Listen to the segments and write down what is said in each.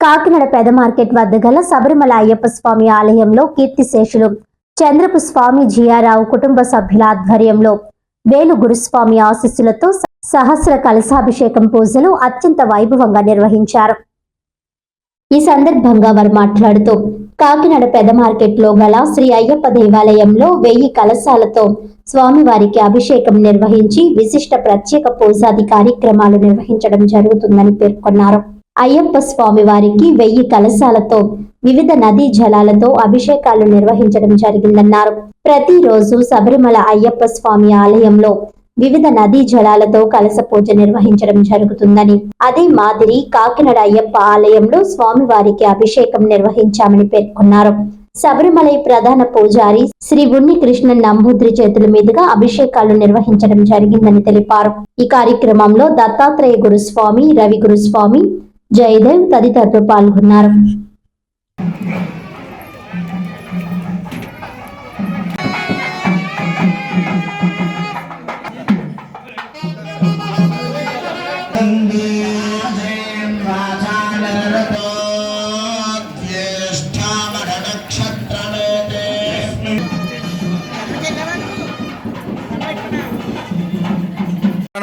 కాకినాడ పెద మార్కెట్ వద్ద గల శబరిమల అయ్యప్ప స్వామి ఆలయంలో కీర్తిశేషులు చంద్రపు స్వామి జియారావు కుటుంబ సభ్యుల ఆధ్వర్యంలో వేలు గురుస్వామి ఆశీస్సులతో సహస్ర కలశాభిషేకం పూజలు అత్యంత వైభవంగా నిర్వహించారు. ఈ సందర్భంగా వారు మాట్లాడుతూ కాకినాడ పెద మార్కెట్లో గల శ్రీ అయ్యప్ప దేవాలయంలో వెయ్యి కలశాలతో స్వామివారికి అభిషేకం నిర్వహించి విశిష్ట ప్రత్యేక పూజాది కార్యక్రమాలు నిర్వహించడం జరుగుతుందని పేర్కొన్నారు. అయ్యప్ప స్వామి వారికి వెయ్యి కలశాలతో వివిధ నదీ జలాలతో అభిషేకాలు నిర్వహించడం జరిగిందన్నారు. ప్రతిరోజు శబరిమల అయ్యప్ప స్వామి ఆలయంలో వివిధ నదీ జలాలతో కలస పూజ నిర్వహించడం జరుగుతుందని అదే మాదిరి కాకినాడ అయ్యప్ప ఆలయంలో స్వామివారికి అభిషేకం నిర్వహించామని పేర్కొన్నారు. శబరిమలై ప్రధాన పూజారి శ్రీ ఉన్ని కృష్ణ నంబూద్రి చేతుల మీదుగా అభిషేకాలు నిర్వహించడం జరిగిందని తెలిపారు. ఈ కార్యక్రమంలో దత్తాత్రేయ గురుస్వామి రవి గురుస్వామి జయదేవ్ తదితరులు పాల్గొన్నారు.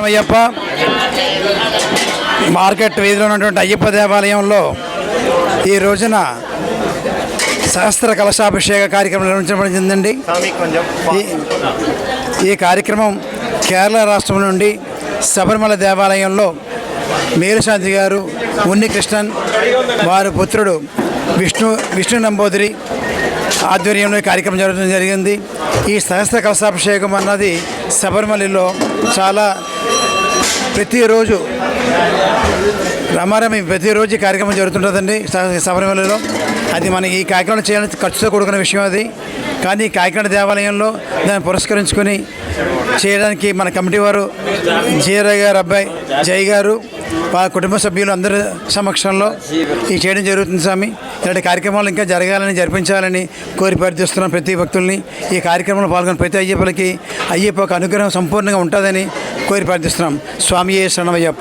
అయ్యప్ప మార్కెట్ వీధిలో ఉన్నటువంటి అయ్యప్ప దేవాలయంలో ఈ రోజున సహస్ర కలశాభిషేక కార్యక్రమం నిర్వహించబడిందండి. ఈ- ఈ కార్యక్రమం కేరళ రాష్ట్రం నుండి శబరిమల దేవాలయంలో మేలుశాంతి గారు ఉన్ని కృష్ణన్ వారి పుత్రుడు విష్ణు విష్ణు నంబోదరి ఆధ్వర్యంలో ఈ కార్యక్రమం జరగడం జరిగింది. ఈ సహస్ర కలశాభిషేకం అన్నది శబరిమలలో చాలా ప్రతిరోజు రమారమి ప్రతిరోజు కార్యక్రమం జరుగుతుంటుందండి. శబరిమలలో. అది మనకి ఈ కార్యక్రమం చేయాలని ఖర్చుతో కూడుకున్న విషయం అది. కానీ కాకినాడ దేవాలయంలో దాన్ని పురస్కరించుకొని చేయడానికి మన కమిటీ వారు జీరా గారు అబ్బాయి జై గారు వారి కుటుంబ సభ్యులు అందరి సమక్షంలో ఈ చేయడం జరుగుతుంది స్వామి. ఇలాంటి కార్యక్రమాలు ఇంకా జరగాలని జరిపించాలని కోరి ప్రార్థిస్తున్నాం ప్రతి భక్తుల్ని. ఈ కార్యక్రమంలో పాల్గొన్న ప్రతి అయ్యప్పలకి అయ్యప్ప అనుగ్రహం సంపూర్ణంగా ఉంటుందని కోరి ప్రార్థిస్తున్నాం. స్వామి ఏ శరణమయ్యప్ప.